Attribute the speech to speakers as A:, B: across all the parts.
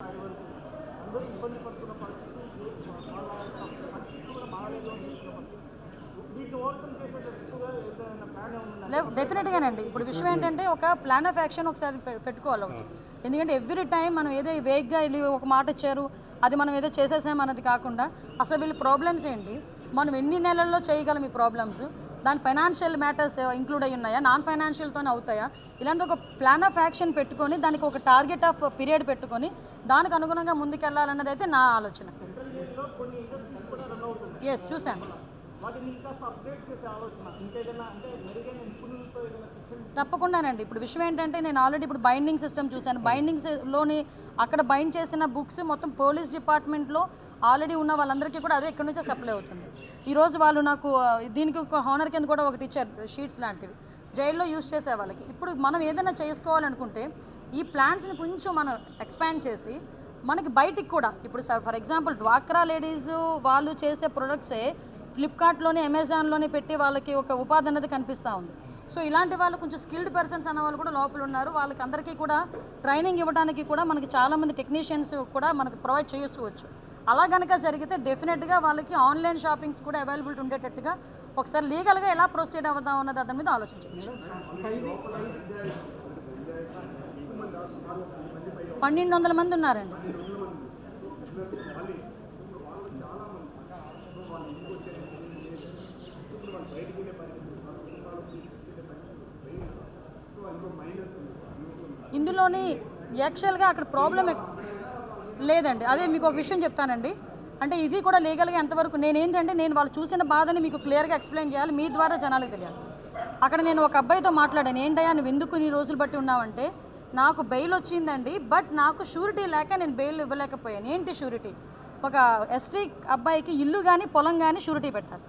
A: అందరూ ఇబ్బంది పడుతున్న పరిస్థితి వాళ్ళ యొక్క పరిస్థితి కూడా బాగాలేదు అని చెప్తున్న పరిస్థితి వీటిని ఓవర్కమ్ చేసేటట్టుగా ఏదైనా ప్లాన్ ఏమన్నా
B: లే డెఫినెట్గానండి. ఇప్పుడు విషయం ఏంటంటే ఒక ప్లాన్ ఆఫ్ యాక్షన్ ఒకసారి పెట్టుకోవాలి. ఎందుకంటే ఎవ్రీ టైం మనం ఏదో వేగ్గా వెళ్ళి ఒక మాట ఇచ్చారు అది మనం ఏదో చేసేసాం అన్నది కాకుండా అసలు వీళ్ళ ప్రాబ్లమ్స్ ఏంటి? మనం ఎన్ని నెలల్లో చేయగలం ఈ ప్రాబ్లమ్స్ దాని ఫైనాన్షియల్ మ్యాటర్స్ ఇంక్లూడ్ అయి ఉన్నాయా? నాన్ ఫైనాన్షియల్తోనే అవుతాయా? ఇలాంటి ఒక ప్లాన్ ఆఫ్ యాక్షన్ పెట్టుకొని దానికి ఒక టార్గెట్ ఆఫ్ పీరియడ్ పెట్టుకొని దానికి అనుగుణంగా ముందుకెళ్ళాలన్నది అయితే నా ఆలోచన. ఎస్ చూశాను. తప్పకుండానండి. ఇప్పుడు విషయం ఏంటంటే నేను ఆల్రెడీ ఇప్పుడు బైండింగ్ సిస్టమ్ చూశాను. బైండింగ్స్లోని అక్కడ బైండ్ చేసిన బుక్స్ మొత్తం పోలీస్ డిపార్ట్మెంట్లో ఆల్రెడీ ఉన్న వాళ్ళందరికీ కూడా అదే ఇక్కడ నుంచే సప్లై అవుతుంది. ఈరోజు వాళ్ళు నాకు దీనికి ఒక హానర్ కింద కూడా ఒకటి ఇచ్చారు షీట్స్ లాంటివి. జైల్లో యూజ్ చేసే వాళ్ళకి. ఇప్పుడు మనం ఏదైనా చేసుకోవాలనుకుంటే ఈ ప్లాన్స్ని కొంచెం మనం ఎక్స్పాండ్ చేసి మనకి బయటికి కూడా ఇప్పుడు ఫర్ ఎగ్జాంపుల్ డ్వాక్రా లేడీస్ వాళ్ళు చేసే ప్రొడక్ట్సే ఫ్లిప్కార్ట్లోని అమెజాన్లోని పెట్టి వాళ్ళకి ఒక ఉపాధి అనేది కనిపిస్తూ ఉంది. సో ఇలాంటి వాళ్ళు కొంచెం స్కిల్డ్ పర్సన్స్ అన్న వాళ్ళు కూడా లోపల ఉన్నారు. వాళ్ళకి అందరికీ కూడా ట్రైనింగ్ ఇవ్వడానికి కూడా మనకి చాలామంది టెక్నీషియన్స్ కూడా మనకు ప్రొవైడ్ చేసుకోవచ్చు అలా కనుక జరిగితే డెఫినెట్గా వాళ్ళకి ఆన్లైన్ షాపింగ్స్ కూడా అవైలబిలిటీ ఉండేటట్టుగా ఒకసారి లీగల్గా ఎలా ప్రొసీడ్ అవుదాం అన్నది దాని మీద ఆలోచించవచ్చు పన్నెండు వందల మంది ఉన్నారండి. ఇందులోని యాక్చువల్గా అక్కడ ప్రాబ్లం లేదండి. అదే మీకు ఒక విషయం చెప్తానండి. అంటే ఇది కూడా లీగల్గా ఎంతవరకు నేను ఏంటంటే నేను వాళ్ళు చూసిన బాధని మీకు క్లియర్గా ఎక్స్ప్లెయిన్ చేయాలి. మీ ద్వారా జనాలకు తెలియాలి. అక్కడ నేను ఒక అబ్బాయితో మాట్లాడాను. ఏంటయ్యా నువ్వు ఎందుకు నీ రోజులు బట్టి ఉన్నావంటే నాకు బెయిల్ వచ్చిందండి బట్ నాకు షూరిటీ లేక నేను బెయిల్ ఇవ్వలేకపోయాను. ఏంటి షూరిటీ? ఒక ఎస్టీ అబ్బాయికి ఇల్లు కానీ పొలం కానీ షూరిటీ పెట్టాలి.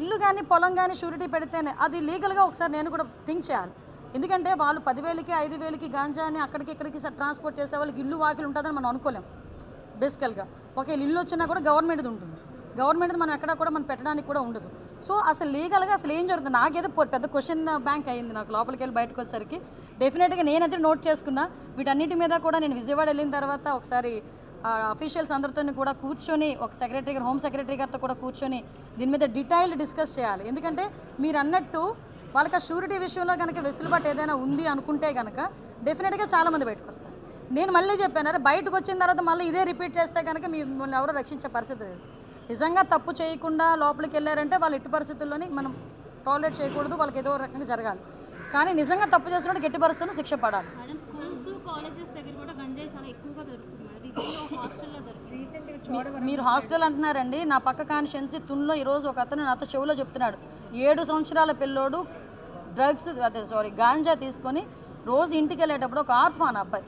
B: ఇల్లు కానీ పొలం కానీ షూరిటీ పెడితేనే అది లీగల్గా ఒకసారి నేను కూడా థింక్ చేయాలి. ఎందుకంటే వాళ్ళు పదివేలకి ఐదు వేలకి గాంజాని అక్కడికి ఇక్కడికి ట్రాన్స్పోర్ట్ చేసే వాళ్ళకి ఇల్లు వాకిలు ఉంటుందని మనం అనుకోలేం. బేసికల్గా ఒకవేళ ఇల్లు వచ్చినా కూడా గవర్నమెంట్ది ఉంటుంది. గవర్నమెంట్ది మనం ఎక్కడ కూడా మనం పెట్టడానికి కూడా ఉండదు. సో అసలు లీగల్గా అసలు ఏం జరుగుతుంది? నాకేదో పెద్ద క్వశ్చన్ బ్యాంక్ అయింది నాకు. లోపలికి వెళ్ళి బయటకు వచ్చేసరికి డెఫినెట్గా నేనైతే నోట్ చేసుకున్నా. వీటన్నిటి మీద కూడా నేను విజయవాడ వెళ్ళిన తర్వాత ఒకసారి అఫీషియల్స్ అందరితో కూడా కూర్చొని ఒక సెక్రటరీ గారు హోమ్ సెక్రటరీ గారితో కూడా కూర్చొని దీని మీద డీటెయిల్డ్ డిస్కస్ చేయాలి. ఎందుకంటే మీరు అన్నట్టు వాళ్ళకి ఆ షూరిటీ విషయంలో కనుక వెసులుబాటు ఏదైనా ఉంది అనుకుంటే కనుక డెఫినెట్గా చాలామంది బయటకు వస్తారు. నేను మళ్ళీ చెప్పాను అరే బయటకు వచ్చిన తర్వాత మళ్ళీ ఇదే రిపీట్ చేస్తే కనుక మిమ్మల్ని ఎవరో రక్షించే పరిస్థితి లేదు. నిజంగా తప్పు చేయకుండా లోపలికి వెళ్ళారంటే వాళ్ళు ఎట్టి పరిస్థితుల్లోని మనం టాలరేట్ చేయకూడదు వాళ్ళకి ఏదో రకంగా జరగాలి. కానీ నిజంగా తప్పు చేసినట్టు ఎట్టి పరిస్థితుల్లో శిక్ష పడాలి.
C: స్కూల్స్ కాలేజెస్ దగ్గర కూడా గంజాయి చాలా ఎక్కువగా దొరుకుతుంది. హాస్టల్లో
B: దొరుకుతుంది మీరు హాస్టల్ అంటున్నారండి. నా పక్క కాన్షియన్సీ తున్లో ఈరోజు ఒక అతను నాతో చెవిలో చెప్తున్నాడు. ఏడు సంవత్సరాల పిల్లోడు డ్రగ్స్ అదే సారీ గాంజా తీసుకొని రోజు ఇంటికి వెళ్ళేటప్పుడు ఒక ఆర్ఫాన్ అబ్బాయి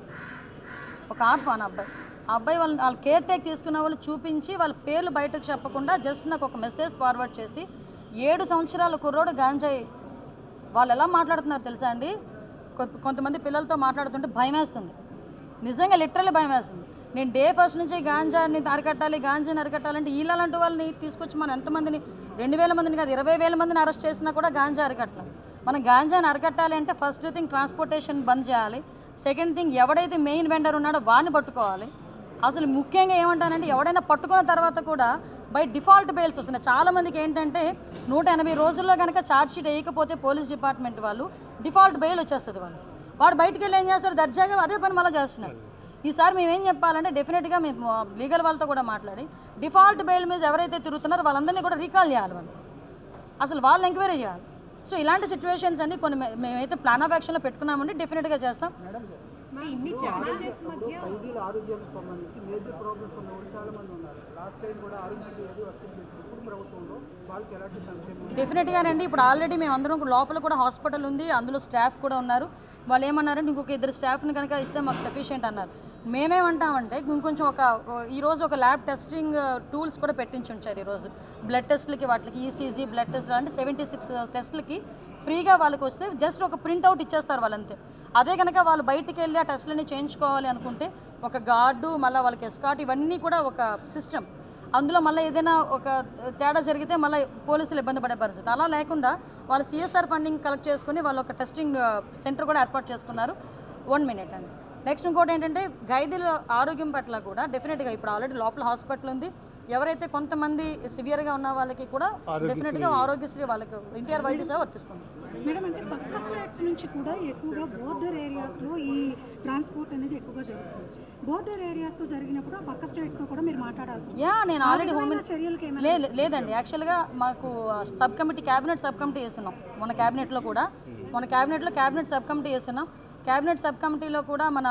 B: ఒక ఆర్ఫాన్ అబ్బాయి. ఆ అబ్బాయి వాళ్ళని వాళ్ళ కేర్ టేక్ తీసుకున్న వాళ్ళు చూపించి వాళ్ళ పేర్లు బయటకు చెప్పకుండా జస్ట్ నాకు ఒక మెసేజ్ ఫార్వర్డ్ చేసి ఏడు సంవత్సరాల కుర్రోడు గాంజాయి వాళ్ళు ఎలా మాట్లాడుతున్నారు తెలుసా అండి? కొ- కొంతమంది పిల్లలతో మాట్లాడుతుంటే భయం వేస్తుంది నిజంగా లిటరల్లీ భయం వేస్తుంది నేను డే ఫస్ట్ నుంచి గాంజాని అరికట్టాలి గాంజాని అరికట్టాలంటే వీళ్ళంటి వాళ్ళని తీసుకొచ్చి మనం ఎంతమందిని రెండు వేల మందిని కాదు ఇరవై వేల మందిని అరెస్ట్ చేసినా కూడా గాంజా అరికట్టలేం. మనం గాంజాని అరికట్టాలి అంటే ఫస్ట్ థింగ్ ట్రాన్స్పోర్టేషన్ బంద్ చేయాలి. సెకండ్ థింగ్ ఎవడైతే మెయిన్ వెండర్ ఉన్నాడో వాడిని పట్టుకోవాలి. అసలు ముఖ్యంగా ఏమంటానంటే ఎవడైనా పట్టుకున్న తర్వాత కూడా బై డిఫాల్ట్ బెయిల్స్ వస్తున్నాయి. చాలామందికి ఏంటంటే నూట ఎనభై రోజుల్లో కనుక ఛార్జ్షీట్ వేయకపోతే పోలీస్ డిపార్ట్మెంట్ వాళ్ళు డిఫాల్ట్ బెయిల్ వచ్చేస్తుంది వాళ్ళు వాడు బయటికి వెళ్ళి ఏం చేస్తారు దర్జాగా అదే పని మళ్ళీ చేస్తున్నాడు. ఈసారి మేము ఏం చెప్పాలంటే డెఫినెట్గా మేము లీగల్ వాళ్ళతో కూడా మాట్లాడి డిఫాల్ట్ బెయిల్ మీద ఎవరైతే తిరుగుతున్నారో వాళ్ళందరినీ కూడా రీకాల్ చేయాలి వాళ్ళు. అసలు వాళ్ళు ఎంక్వైరీ చేయాలి. సో ఇలాంటి సిచ్యువేషన్స్ అన్ని కొన్ని మేమైతే ప్లాన్ ఆఫ్ యాక్షన్లో పెట్టుకున్నామండి డెఫినెట్గా చేస్తాం.
C: ఇన్ని ఛాలెంజెస్ మధ్య
A: ఖైదీల ఆరోగ్యానికి సంబంధించి మేజర్ ప్రాబ్లమ్స్ ఉన్న వాళ్ళు చాలా మంది ఉన్నారు. లాస్ట్ టైం కూడా ఆరోగ్యం ఏది వర్తింపు చేసింది ఇప్పుడు ప్రభుత్వంలో వాళ్ళకి ఎలాంటి సంక్షేమం
B: డెఫినెట్గానండి ఇప్పుడు ఆల్రెడీ మేము అందరం లోపల కూడా హాస్పిటల్ ఉంది అందులో స్టాఫ్ కూడా ఉన్నారు. వాళ్ళు ఏమన్నారంటే ఇంకొక ఇద్దరు స్టాఫ్ని కనుక ఇస్తే మాకు సఫిషియెంట్ అన్నారు. మేమేమంటామంటే ఇంకొంచెం ఒక ఈరోజు ఒక ల్యాబ్ టెస్టింగ్ టూల్స్ కూడా పెట్టించి ఉంచారు ఈరోజు బ్లడ్ టెస్ట్లకి వాటికి ఈసీజీ బ్లడ్ టెస్ట్ అంటే సెవెంటీ సిక్స్ టెస్ట్లకి ఫ్రీగా వాళ్ళకి వస్తే జస్ట్ ఒక ప్రింట్అవుట్ ఇచ్చేస్తారు వాళ్ళంతే. అదే కనుక వాళ్ళు బయటికి వెళ్ళి ఆ టెస్ట్లని చేయించుకోవాలి అనుకుంటే ఒక గార్డు మళ్ళీ వాళ్ళకి ఎస్కాట్ ఇవన్నీ కూడా ఒక సిస్టమ్. అందులో మళ్ళీ ఏదైనా ఒక తేడా జరిగితే మళ్ళీ పోలీసులు ఇబ్బంది పడే పరిస్థితి. అలా లేకుండా వాళ్ళు సిఎస్ఆర్ ఫండింగ్ కలెక్ట్ చేసుకుని వాళ్ళు ఒక టెస్టింగ్ సెంటర్ కూడా ఏర్పాటు చేసుకున్నారు. వన్ మినిట్ అండి. నెక్స్ట్ ఇంకోటి ఏంటంటే ఖైదీల ఆరోగ్యం పట్ల కూడా డెఫినెట్గా ఇప్పుడు ఆల్రెడీ లోపల హాస్పిటల్ ఉంది. ఎవరైతే కొంతమంది సివియర్గా ఉన్న వాళ్ళకి కూడా డెఫినెట్గా ఆరోగ్యశ్రీ వాళ్ళకి ఎన్టీఆర్ వైద్య సేవ వర్తిస్తుంది.
D: మేడం అంటే పక్క స్టేట్స్ నుంచి కూడా ఎక్కువగా బోర్డర్ ఏరియాస్లో ఈ ట్రాన్స్పోర్ట్ అనేది ఎక్కువగా జరుగుతుంది. బోర్డర్ ఏరియాస్తో జరిగినప్పుడు ఆ పక్క స్టేట్స్తో కూడా మీరు మాట్లాడాల్సి.
B: యా నేను ఆల్రెడీ హోమ్ లేదండి. యాక్చువల్గా మాకు sub committee cabinet sub committee వేస్తున్నాం మన క్యాబినెట్లో కూడా. మన క్యాబినెట్లో క్యాబినెట్ సబ్ కమిటీ వేస్తున్నాం. క్యాబినెట్ సబ్ కమిటీలో కూడా మన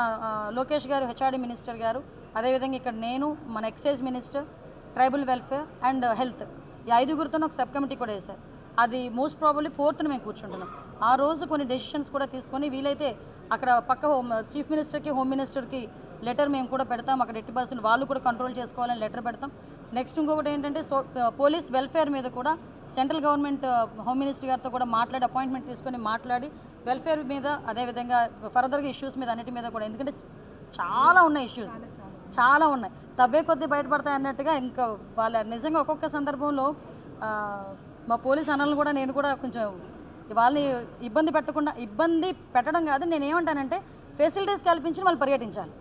B: లోకేష్ గారు హెచ్ఆర్డి మినిస్టర్ గారు అదేవిధంగా ఇక్కడ నేను మన excise minister tribal welfare and health ఈ ఐదుగురితో ఒక సబ్ కమిటీ కూడా వేశారు. అది మోస్ట్ ప్రాబబ్లీ ఫోర్త్న మేము కూర్చుంటున్నాం. ఆ రోజు కొన్ని డెసిషన్స్ కూడా తీసుకొని వీలైతే అక్కడ పక్క హోమ్ చీఫ్ మినిస్టర్కి హోమ్ మినిస్టర్కి లెటర్ మేము కూడా పెడతాం. అక్కడ ఎట్టి పర్సెంట్ వాళ్ళు కూడా కంట్రోల్ చేసుకోవాలని లెటర్ పెడతాం. నెక్స్ట్ ఇంకొకటి ఏంటంటే సో పోలీస్ వెల్ఫేర్ మీద కూడా సెంట్రల్ గవర్నమెంట్ హోమ్ మినిస్టర్ గారితో కూడా మాట్లాడి అపాయింట్మెంట్ తీసుకొని మాట్లాడి వెల్ఫేర్ మీద అదేవిధంగా ఫర్దర్గా ఇష్యూస్ మీద అన్నిటి మీద కూడా ఎందుకంటే చాలా ఉన్నాయి ఇష్యూస్ చాలా ఉన్నాయి. తవ్వే కొద్దీ బయటపడతాయి అన్నట్టుగా ఇంకా వాళ్ళ నిజంగా ఒక్కొక్క సందర్భంలో మా పోలీస్ అన్నలను కూడా నేను కూడా కొంచెం వాళ్ళని ఇబ్బంది పెట్టకుండా ఇబ్బంది పెట్టడం కాదు. నేను ఏమంటానంటే ఫెసిలిటీస్ కల్పించి వాళ్ళు పర్యటించాలి.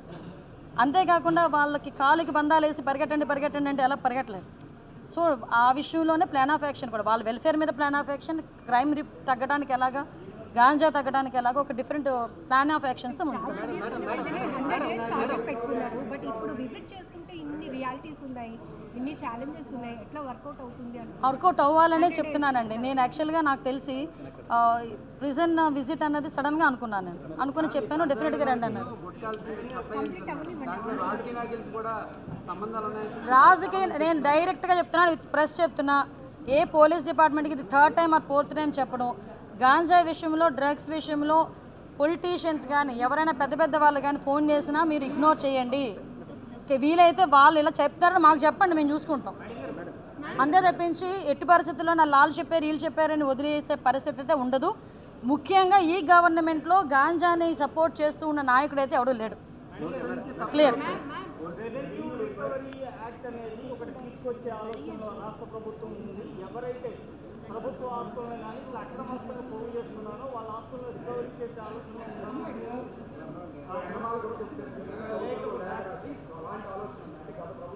B: అంతేకాకుండా వాళ్ళకి కాలుకి బంధాలు వేసి పరిగెట్టండి పరిగెట్టండి అంటే ఎలా పరిగెట్టలేరు? సో ఆ విషయంలోనే ప్లాన్ ఆఫ్ యాక్షన్ కూడా. వాళ్ళ వెల్ఫేర్ మీద ప్లాన్ ఆఫ్ యాక్షన్ క్రైమ్ రిప్ తగ్గడానికి ఎలాగా గాంజా తగ్గడానికి ఎలాగా ఒక డిఫరెంట్ ప్లాన్ ఆఫ్ యాక్షన్స్తో
E: అవుతుంది అని
B: వర్కౌట్ అవ్వాలనే చెప్తున్నానండి. నేను యాక్చువల్గా నాకు తెలిసి ప్రిజన్ విజిట్ అన్నది సడన్గా అనుకున్నాను నేను. అనుకుని చెప్పాను డెఫినెట్గా రండి అన్నారు.
A: రాజకీయ
B: నేను డైరెక్ట్గా చెప్తున్నాను విత్ ప్రెస్ చెప్తున్నా. ఏ పోలీస్ డిపార్ట్మెంట్కి ఇది third time or fourth time చెప్పడం. గాంజా విషయంలో డ్రగ్స్ విషయంలో పొలిటీషియన్స్ కానీ ఎవరైనా పెద్ద పెద్ద వాళ్ళు కానీ ఫోన్ చేసినా మీరు ఇగ్నోర్ చేయండి. వీలైతే వాళ్ళు ఇలా చెప్తారని మాకు చెప్పండి మేము చూసుకుంటాం. అంతే తప్పించి ఎట్టి పరిస్థితుల్లో నా లాల్ చెప్పారు వీళ్ళు చెప్పారని వదిలేసే పరిస్థితి అయితే ఉండదు. ముఖ్యంగా ఈ గవర్నమెంట్లో గాంజాని సపోర్ట్ చేస్తూ ఉన్న నాయకుడు అయితే ఎవడూ లేడు. క్లియర్.
A: ప్రభుత్వ ఆస్తులను కానీ పోగు చేస్తున్నారో వాళ్ళ ఆస్తులను రికవరీ చేసే ఆలోచన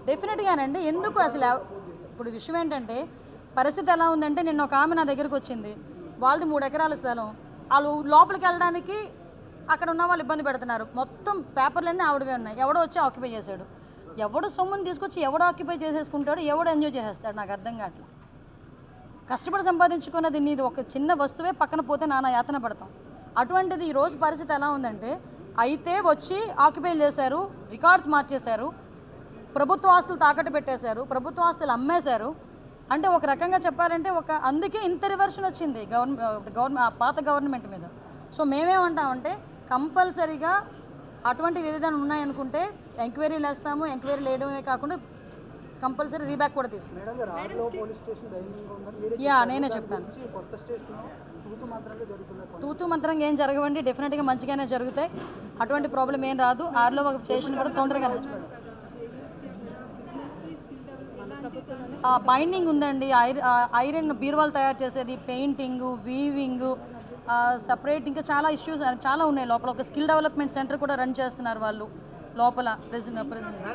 B: డెఫినెట్గానండి ఎందుకు అసలు ఇప్పుడు విషయం ఏంటంటే పరిస్థితి ఎలా ఉందంటే నిన్న ఒక ఆమె నా దగ్గరకు వచ్చింది. వాళ్ళది మూడు ఎకరాల స్థలం. వాళ్ళు లోపలికి వెళ్ళడానికి అక్కడ ఉన్న వాళ్ళు ఇబ్బంది పెడుతున్నారు. మొత్తం పేపర్లన్నీ ఆవిడవే ఉన్నాయి. ఎవడో వచ్చి ఆక్యుపై చేశాడు. ఎవడు సొమ్ముని తీసుకొచ్చి ఎవడు ఆక్యుపై చేసేసుకుంటాడు ఎవడు ఎంజాయ్ చేసేస్తాడు? నాకు అర్థం కావట్లేదు కష్టపడి సంపాదించుకున్నది నీది ఒక చిన్న వస్తువే పక్కన పోతే నానా యాతన పడతాం. అటువంటిది ఈ రోజు పరిస్థితి ఎలా ఉందంటే అయితే వచ్చి ఆక్యుపై చేశారు రికార్డ్స్ మార్చేశారు ప్రభుత్వ ఆస్తులు తాకట్టు పెట్టేశారు ప్రభుత్వ ఆస్తులు అమ్మేశారు. అంటే ఒక రకంగా చెప్పాలంటే ఒక అందుకే ఇంత రివర్షన్ వచ్చింది గవర్నమెంట్ గవర్నమెంట్ పాత గవర్నమెంట్ మీద. సో మేమేమంటామంటే కంపల్సరీగా అటువంటి విధానం ఉన్నాయనుకుంటే ఎంక్వైరీలు వేస్తాము ఎంక్వైరీలు వేయడమే కాకుండా కంపల్సరీ రీబ్యాక్ కూడా తీసుకుంటాం. యా నేనే చెప్పాను.
A: తూతూ
B: మంత్రంగా ఏం జరగవండి డెఫినెట్గా మంచిగానే జరుగుతాయి. అటువంటి ప్రాబ్లం ఏం రాదు. ఆరులో ఒక స్టేషన్ కూడా తొందరగా బైండింగ్ ఉందండి. ఐరన్ బీరువాలు తయారు చేసేది పెయింటింగ్ వీవింగ్ సపరేట్ ఇంకా చాలా ఇష్యూస్ చాలా ఉన్నాయి లోపల. ఒక స్కిల్ డెవలప్మెంట్ సెంటర్ కూడా రన్ చేస్తున్నారు వాళ్ళు లోపల ప్రెసిడెంట్ ప్రెసిడెంట్